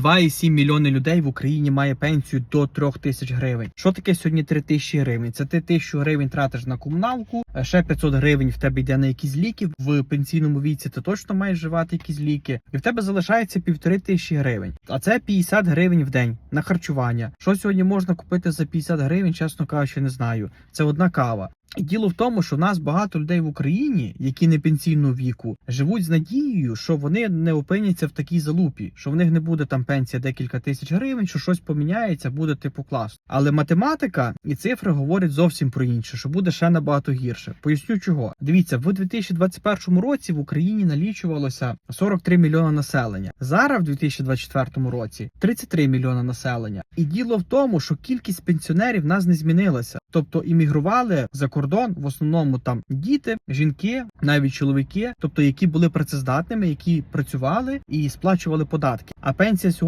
2,7 мільйони людей в Україні має пенсію до 3 тисяч гривень. Що таке сьогодні 3 тисячі гривень? Це ти тисячу гривень тратиш на комуналку, е, ще 500 гривень в тебе йде на якісь ліки. В пенсійному віці ти точно маєш вживати якісь ліки, і в тебе залишається півтори тисячі гривень. А це 50 гривень в день на харчування. Що сьогодні можна купити за 50 гривень, чесно кажучи, не знаю. Це одна кава. І діло в тому, що в нас багато людей в Україні, які не пенсійного віку, живуть з надією, що вони не опиняться в такій залупі, що в них не буде там пенсія декілька тисяч гривень, що щось поміняється, буде типу класно. Але математика і цифри говорять зовсім про інше, що буде ще набагато гірше. Поясню чого. Дивіться, в 2021 році в Україні налічувалося 43 мільйона населення. Зараз в 2024 році 33 мільйона населення. І діло в тому, що кількість пенсіонерів в нас не змінилася. Тобто іммігрували за кордон в основному там діти, жінки, навіть чоловіки, тобто які були працездатними, які працювали і сплачували податки. А пенсія сьогодні.